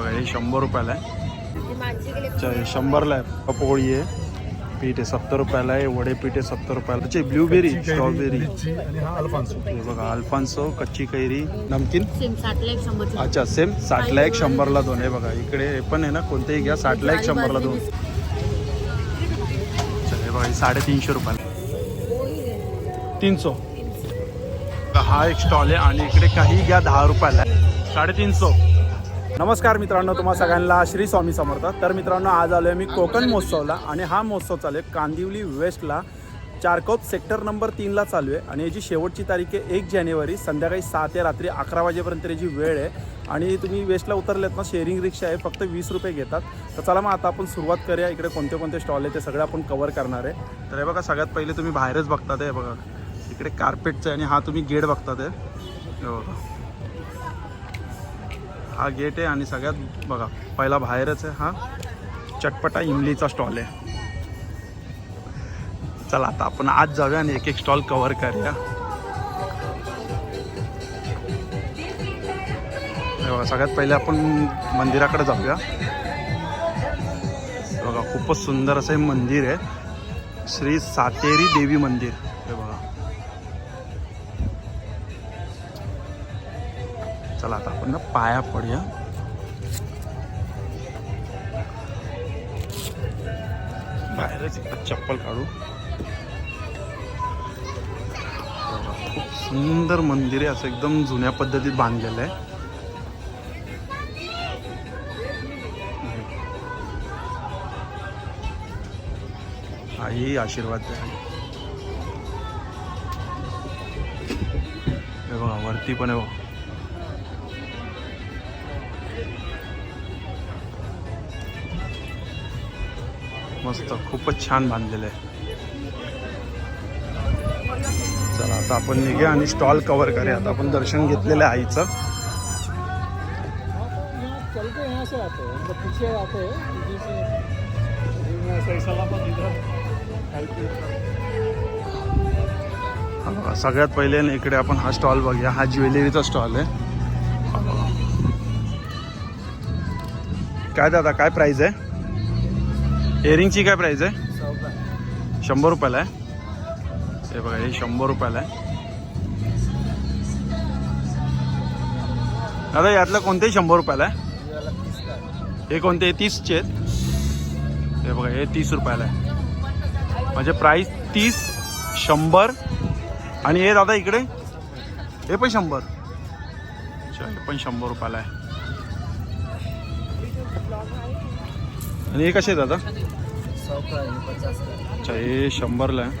बघा हे शंभर रुपयाला आहे. हे शंभरला आहे. पोळी आहे. पीठ आहे सत्तर रुपयाला आहे. वडे पीठ आहे सत्तर रुपयाला. अच्छा ब्ल्यूबेरी स्ट्रॉबेरी. आणि हा अल्फान्सो. बघा अल्फान्सो कच्ची कैरी. नमकीन? अच्छा सेम साठला एक शंभरला दोन. आहे बघा इकडे हे पण आहे ना कोणतेही घ्या. साठला एक शंभरला दोन. हे बघा हे साडेतीनशे रुपयाला. तीनशो. हा एक स्टॉल आहे आणि इकडे काही घ्या दहा रुपयाला आहे. साडेतीनशो. नमस्कार मित्रांनो तुम्हा सगळ्यांना श्री स्वामी समर्थ. तर मित्रांनो आज आलो आहे मी कोकण महोत्सवला आणि हा महोत्सव चालू आहे कांदिवली वेस्टला. चारकोप सेक्टर नंबर तीनला चालू आहे आणि याची शेवटची तारीख आहे एक जानेवारी संध्याकाळी सहा ते रात्री अकरा वाजेपर्यंत याची वेळ आहे. आणि तुम्ही वेस्टला उतरलेत ना शेअरिंग रिक्षा आहे फक्त वीस रुपये घेतात. तर चला मग आता आपण सुरुवात करूया. इकडे कोणते कोणते स्टॉल आहे ते सगळं आपण कवर करणार आहे. तर हे बघा सगळ्यात पहिले तुम्ही बाहेरच बघतात हे बघा. इकडे कार्पेटचं आहे आणि हा तुम्ही गेट बघतात आहे हे बघा. हा गेट आहे आणि सगळ्यात बघा पहिला बाहेरच आहे हा. चटपटा इमलीचा स्टॉल आहे. चला आता आपण आज जाऊया आणि एक एक स्टॉल कव्हर करूया बघा सगळ्यात पहिले आपण मंदिराकडे जाऊया. बघा खूपच सुंदर असं हे मंदिर आहे. श्री सातेरी देवी मंदिर. चला आता आपण ना पाया पडूया. बाहेरच चप्पल काढू. खूप सुंदर मंदिर आहे असं एकदम जुन्या पद्धतीत बांधलेलं आहे. आई आशीर्वाद द्या. हे बघा वरती पण आहे मस्त खूपच छान बांधलेलं आहे. चला आता आपण निघूया आणि स्टॉल कव्हर करूया. आता आपण दर्शन घेतलेलं आहे आईचं. सगळ्यात पहिले ना इकडे आपण हा स्टॉल बघूया. हा ज्वेलरीचा स्टॉल आहे. काय दादा काय प्राइस आहे? इयरिंगची काय प्राइस आहे? शंभर रुपयाला आहे. हे बघा हे शंभर रुपयाला आहे. दादा यातलं कोणतेही शंभर रुपयाला आहे. हे कोणते? तीसचे आहेत. हे बघा हे तीस रुपयाला आहे. म्हणजे प्राइस तीस शंभर. आणि हे दादा इकडे? हे पण शंभर. अच्छा हे पण शंभर रुपयाला आहे. आणि हे कसे दादा? अच्छा हे शंभरला आहे.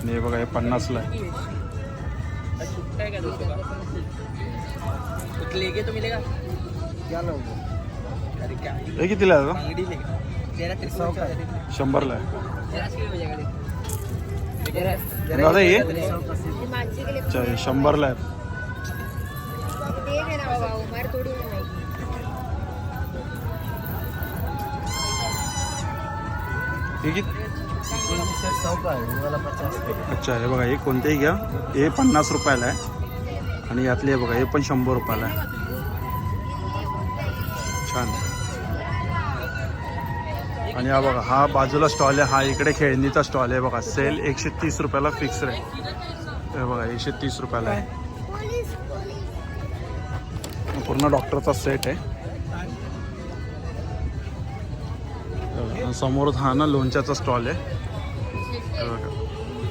आणि हे बघा हे पन्नासला आहे. लेके तो मिलेगा क्या लोगे अरे क्या? हे कितीला आहे दादा अंगड़ी लेगा तेरा सौ का? है। शंभरला आहे. तेरा अस्सी हो जाएगा तेरा दादा हे? अच्छा हे शंभरला आहे बाबा उमार थोडी हे किती अच्छा हे बघा हे कोणतेही घ्या. हे पन्नास रुपयाला आहे. आणि यातले बघा हे पण शंभर रुपयाला आहे. छान. आणि हा बघा हा बाजूला स्टॉल आहे. हा इकडे खेळणीचा स्टॉल आहे बघा. सेल एकशे तीस रुपयाला फिक्स आहे. हे बघा एकशे तीस रुपयाला आहे. पूर्ण डॉक्टरचा सेट आहे. समोर हा ना लोणच्याचा स्टॉल आहे.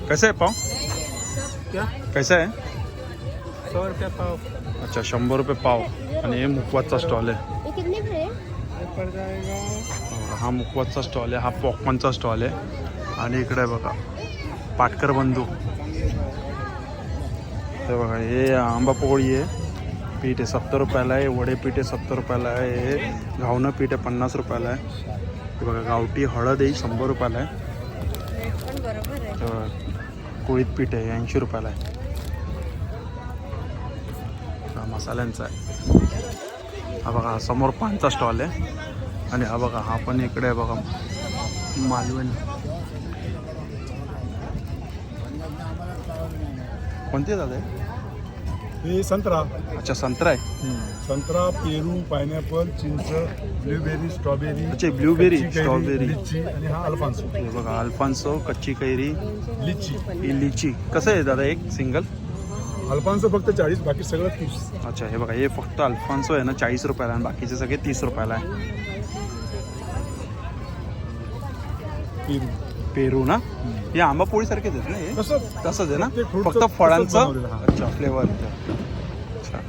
कैसा आहे पाव? क्या? कैसा आहे? सौ रुपया पाव. अच्छा शंभर रुपये पाव. आणि हे मुकवासचा स्टॉल आहे. है ये पड़ जाएगा हा मुकवासचा स्टॉल आहे. हा पॉकमनचा स्टॉल आहे. आणि इकडे बघा. पाटकर बंधू. हे बघा हे आंबा पोळी आहे. पीठ आहे सत्तर रुपयाला आहे. वडे पीठ आहे सत्तर रुपयाला आहे. हे घावणं पीठ आहे पन्नास रुपयाला आहे. हे बघा गावठी हळद आहे शंभर रुपयाला आहे. हे बघा, कुळीत पीठ आहे ऐंशी रुपयाला आहे. हा मसाल्यांचा आहे. हा बघा समोर पानचा स्टॉल आहे. आणि हा बघा हा पण इकडे आहे बघा मालवण. कोणते दादा आहे? हे संत्रा. अच्छा संत्रा आहे. संत्रा पेरू पायनॅपल चिंच ब्लूबेरी स्ट्रॉबेरी अच्छा, ब्लूबेरी, कच्ची कैरी, स्ट्रॉबेरी. लिची आणि हा अल्फान्सो. हे बघा अल्फान्सो कच्ची कैरी. लिची ही लिची कसं आहे दादा एक सिंगल? अल्फान्सो फक्त चाळीस बाकी सगळं तीस. अच्छा हे बघा हे फक्त अल्फान्सो आहे ना चाळीस रुपयाला आणि बाकीचे सगळे तीस रुपयाला आहे. पेरू. पेरू ना? हे आंबा पोळीसारखेच आहेत ना हे? तसंच. आहे ना? फक्त फळांचं. अच्छा फ्लेवर अच्छा.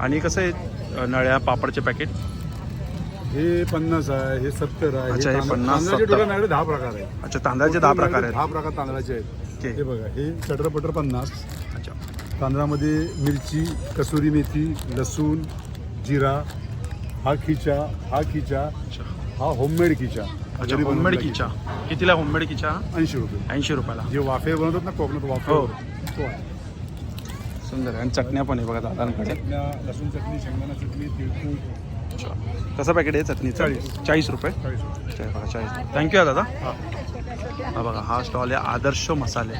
आणि कसं आहे नळ्या पापडचे पॅकेट हे पन्नास आहे हे सत्तर आहे अच्छा, हे तांदूळ- 50, तांदळाचे 70. टोटल माझ्याकडे दहा प्रकार आहे अच्छा तांदळाचे दहा प्रकार आहेत. दहा प्रकार तांदळाचे आहेत. हे बघा हे चटर पटर पन्नास. अच्छा. तांदळामध्ये मिरची कसुरी मेथी लसूण जिरा हा खिचा हा खिचा हा होममेड खिचा. अच्छा घरी होममेड किचा कितीला होममेड किचा ऐंशी रुपये. ऐंशी रुपयाला. जे वाफे बनवतात ना कोकणात वाफे. हो. तो आहे. सुंदर आहे. आणि चटण्या पण आहे बघा दादांकडे. चटण्या लसूण चटणी शेंगदाणा चटणी अच्छा. कसं पॅकेट आहे चटणीचं? चाळीस. चाळीस रुपये? चाळीस रुपये. हे बघा चाळीस. थँक्यू दादा. हा. बघा हा स्टॉल आहे आदर्श मसाले.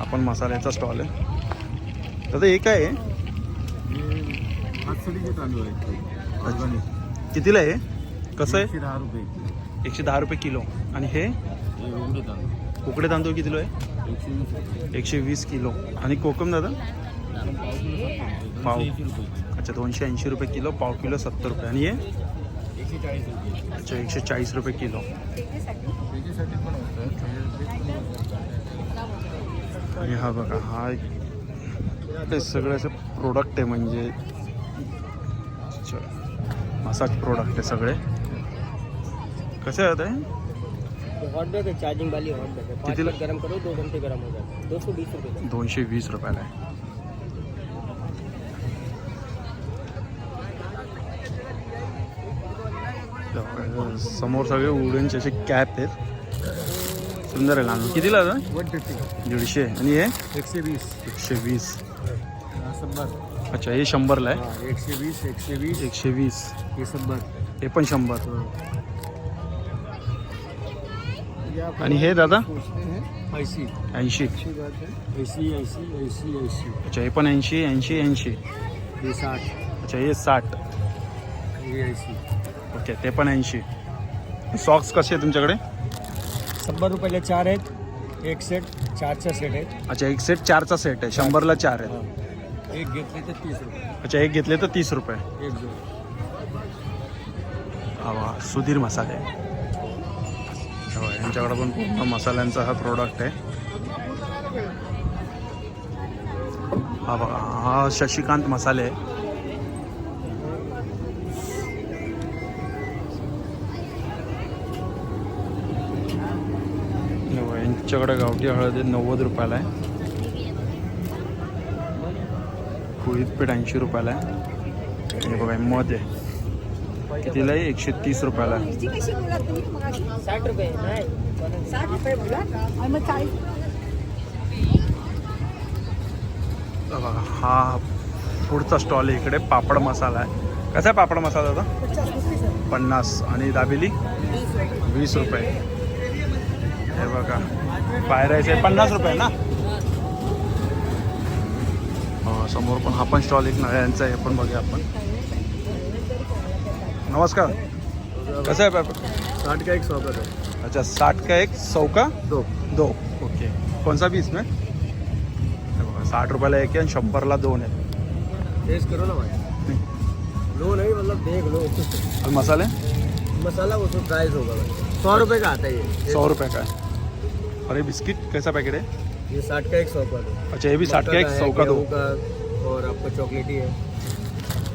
आपण मसाल्याचा स्टॉल आहे. दादा हे काय आहे? हातसडीचे तांदूळ आहेत. ऑर्गॅनिक कितीला आहे? कसं आहे? दहा रुपये. एकशे दहा रुपये किलो. आणि हे? तांदूळ उकडे तांदूळ कितीलो आहे? एकशे वीस किलो. आणि कोकम दादा? पाव. अच्छा दोनशे ऐंशी रुपये किलो पाव किलो सत्तर रुपये. आणि हे? अच्छा एकशे चाळीस रुपये किलो. आणि हा बघा हा ते सगळं असं प्रोडक्ट आहे म्हणजे अच्छा, मसाज प्रोडक्ट आहे सगळे. कसे आहेत हे? हॉट बैग है चार्जिंग वाली हॉट बैग है पाँच कितने- मिनट गर्म करो दो घंटे गर्म हो जाता है दो सौ बीस रुपये का दोनशे वीस रुपयाला आहे. समोर सगळे वुडनचे असे कॅप आहेत. सुंदर आहे लहान. कितीला? वन फिफ्टी दीडशे. आणि हे? एकशे वीस. एकशे वीस. हा शंभर. अच्छा हे शंभरला आहे? हा एकशे वीस एकशे वीस. एकशे वीस. हे शंभर. हे पण शंभर. आणि हे दादा? ऐंशी. ऐंशी. ऐंशी ऐंशी ऐंशी ऐंशी. अच्छा हे पण ऐंशी ऐंशी ऐंशी. हे साठ. अच्छा हे साठ. हे ऐंशी. ओके ते पण ऐंशी. सॉक्स कसे आहे तुमच्याकडे? शंभर रुपयाला चार आहेत. एक सेट चारचा सेट आहेत. अच्छा एक सेट चारचा सेट आहे. शंभरला चार आहे एक घेतले तर तीस रुपये. अच्छा एक घेतले तर तीस रुपये. एक जोड. हा वा. सुधीर मसाले. यांच्याकडे पण पूर्ण मसाल्यांचा हा प्रोडक्ट आहे. हा बघा हा शशिकांत मसाले. आहे यांच्याकडे गावठी हळद नव्वद रुपयाला आहे. कुळीत पीठ ऐंशी रुपयाला आहे. हे बघा मध आहे. कितीला आहे? एकशे तीस रुपयाला. आहे. मिरची कशी बोला तुम्ही मगाशी साठ रुपये नहीं. साठ रुपये बोला आणि मग चाळीस? हा बघा हा पुढचा स्टॉल आहे इकडे पापड मसाला आहे. कसा आहे पापड मसाला दादा? पन्नास. आणि दाबेली? वीस रुपये. हे बघा पायरायचे पन्नास रुपये ना? हो, समोर पण हा पण स्टॉल एक नळ्यांचा आहे हे पण बघूया आपण. नमस्कार। कैसा आहे पापड साठ का एक सौ का दो अच्छा साठ का एक सौ का? दो. दो. ओके. कौन सा पीस में? हे बघा, साठ रुपयाला एक आहे शंभरला दोन आहे. टेस्ट करो ना भाई. लो नहीं मतलब देख लो. आणि मसाले? मसाला वो तो प्राइस होगा भाई. सौ रुपये का आता है ये? सौ रुपये का? है और ये बिस्किट कैसा पैकेट है ये साठ का एक सौ का दो अच्छा ये भी साठ का एक सौ का दो. का और आपका चॉकलेटी है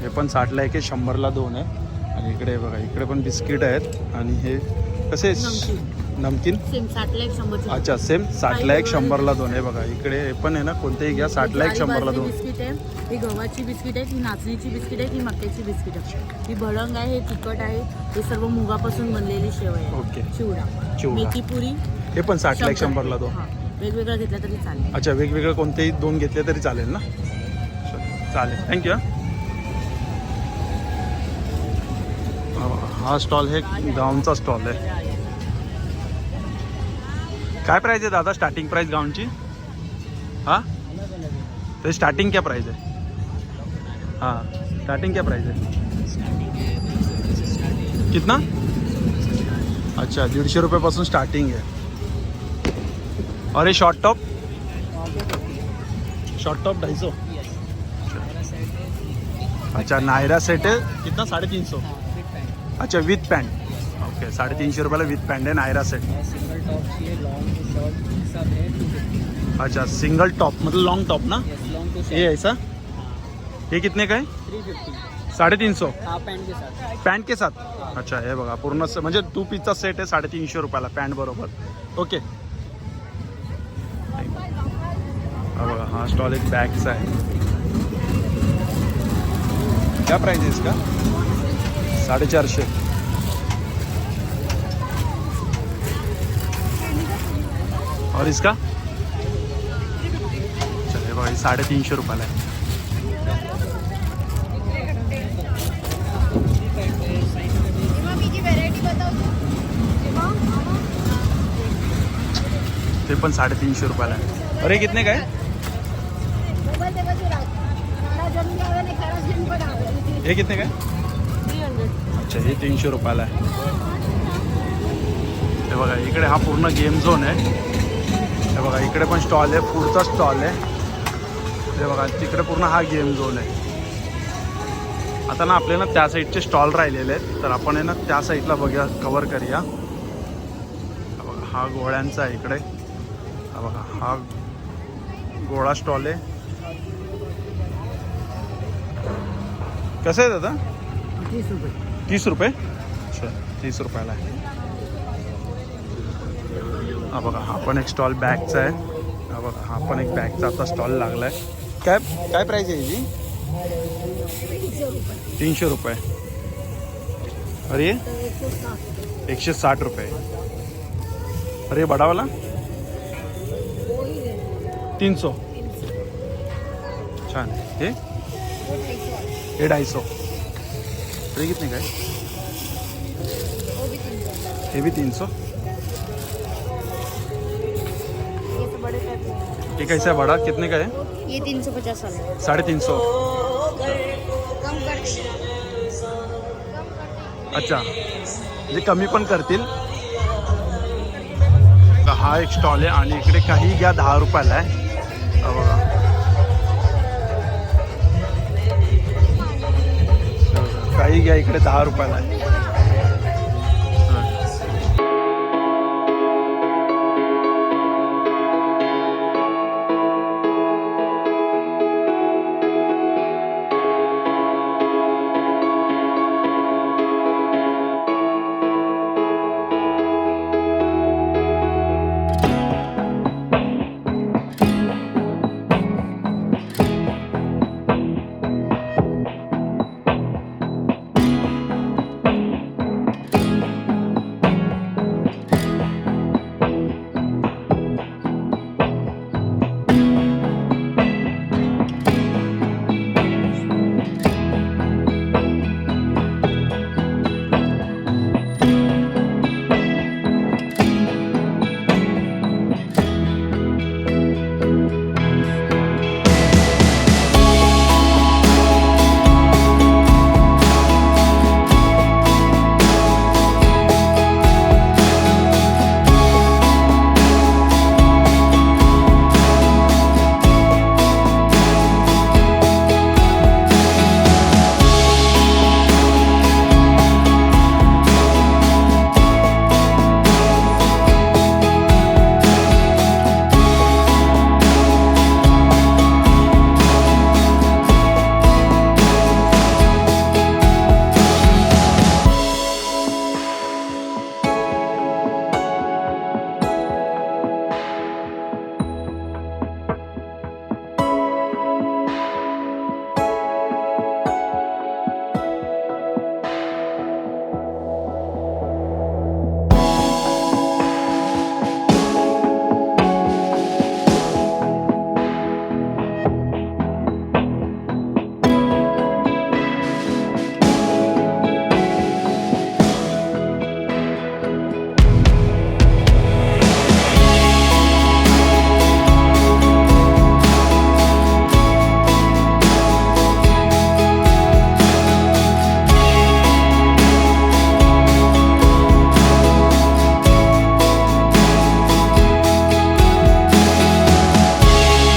हे. पण साठला एक आहे शंभरला दोन आहे. आणि इकडे बघा इकडे पण बिस्किट आहेत. आणि हे कसे नमकीन. सेम साठला एक शंभर अच्छा सेम साठला एक शंभरला दोन. आहे बघा इकडे हे पण आहे ना कोणतेही घ्या साठला एक शंभरला दोन. बिस्किट आहे ही गव्हाची बिस्किट आहे ही नाचणीची बिस्किट आहे ही मक्याची बिस्किट आहे ही भडंग आहे हे तिखट आहे हे सर्व मुगापासून बनलेली शेव आहे ओके. चिवडा. चिवडा. पुरी. हे पण साठला एक शंभरला दोन. हा. वेगवेगळं घेतलं तरी चालेल. अच्छा वेगवेगळं कोणतेही दोन घेतले तरी चालेल ना? चल, चालेल. थँक्यू हा स्टॉल हे गाऊनचा स्टॉल आहे. काय प्राईज आहे दादा स्टार्टिंग प्राईज गाऊनची? हा? ते स्टार्टिंग क्या प्राईज आहे? हां स्टार्टिंग क्या प्राईज आहे? कितना? अच्छा दीडशे रुपयापासून स्टार्टिंग आहे. अरे शॉर्ट टॉप शॉर्ट टॉप ढाई सौ अच्छा नायरा सेट है कितना? साढ़े तीन सौ अच्छा विथ पैंट ओके साढ़े तीनशे रुपयाला विथ पॅन्ट आहे नायरा सेट सिंगल टॉप चाहिए लॉन्ग शॉर्ट सब है टू फिफ्टी अच्छा सिंगल टॉप मतलब लॉन्ग टॉप ना? यस लॉन्ग टू ये ऐसा? ये कितने का आहे थ्री फिफ्टी साढ़े तीन सौ हाफ पैंट के साथ. पॅन्ट के साथ? अच्छा हे बघा पूर्ण स- म्हणजे टू पीसचा सेट आहे साडेतीनशे रुपयाला पॅन्ट बरोबर. ओके हा बघा हा स्टॉल एक बॅगचा आहे. क्या प्राइस है इसका? साडेचारशे. और इसका? चले बघा हे साडेतीनशे रुपयाला आहे. तेव्हा मी जी व्हेरायटी बतावतो तेव्हा ते पण साडेतीनशे रुपयाला आहे. अरे कितने काय मोबाईल तेव्हा जो राडा जमीन आवे नाही खरा जमीन पण आवे हे कितने काय थ्री हंड्रेड अच्छा हे तीनशे रुपयाला आहे. हे बघा इकडे हा पूर्ण गेम झोन आहे. हे बघा इकडे पण स्टॉल आहे पुढचा स्टॉल आहे. हे बघा तिकडे पूर्ण हा गेम झोन आहे. आता ना आपले ना त्या साईडचे स्टॉल राहिलेले आहेत तर आपण आहे ना त्या साईडला बघूया कवर करूया. हा बघा हा गोळ्यांचा आहे इकडे. हा बघा हा गोळा स्टॉल आहे. कसं आहे दादा तीस रुपये. तीस रुपये? अच्छा तीस रुपयाला आहे. हा बघा हा पण एक स्टॉल बॅगचा आहे. हा बघा हा पण एक बॅगचा आता स्टॉल लागला आहे काय काय प्राईस आहे याची? तीनशे रुपये. अरे ये? एकशे साठ रुपये. अरे बडावाला? तीन सौ छान. हे? हे ढाई सौ अरे कितने का है ये भी तीन सौ ये कैसा बड़ा कितने का है? ये तीन सौ पचास वाला। साढ़े तीन सौ। अच्छा म्हणजे कमी पण करतील। हा एक स्टॉल आहे आणि इकडे काही घ्या दहा रुपयाला आहे. बघा काही इकडे दहा रुपयाला आहे.